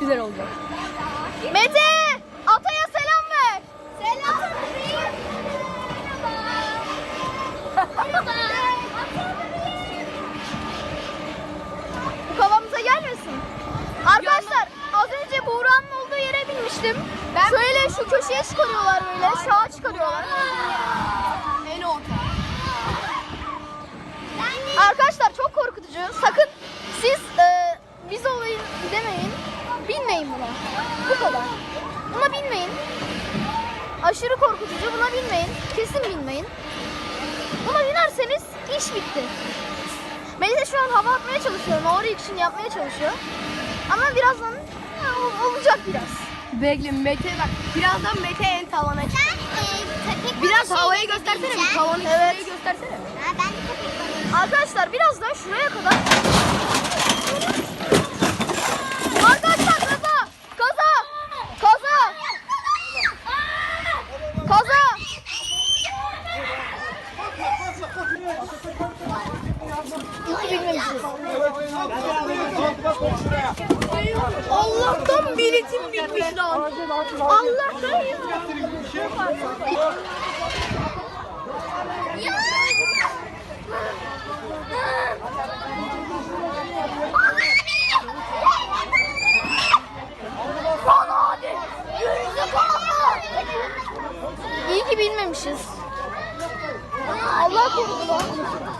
güzel olacak. Mete! Ataya selam ver. Selam. Kafamıza gelmesin. Arkadaşlar az önce Buğra'nın olduğu yere binmiştim. Şöyle şu köşeye çıkarıyorlar böyle. Sağa çıkarıyorlar. En orta. Arkadaşlar çok korkutucu. Sakın siz e, biz olayın demeyin. Binmeyin buna. Bu kadar. Buna binmeyin. Aşırı korkutucu. Buna binmeyin. Kesin binmeyin. Buna binerseniz iş bitti. Melisa şu an hava atmaya çalışıyor. Maori için yapmaya çalışıyor. Ama birazdan olacak biraz. Bekle Mete bak. Birazdan Mete en tavana çık. Ben e, Biraz balığı havayı göstersene. Bir tavanı Evet. göstersene. Ha, ben de. Arkadaşlar birazdan şuraya kadar Allah'tan biletim bitmiş lan. Allah'tan ya. Ya. İyi ki bilmemişiz. Allah korusun.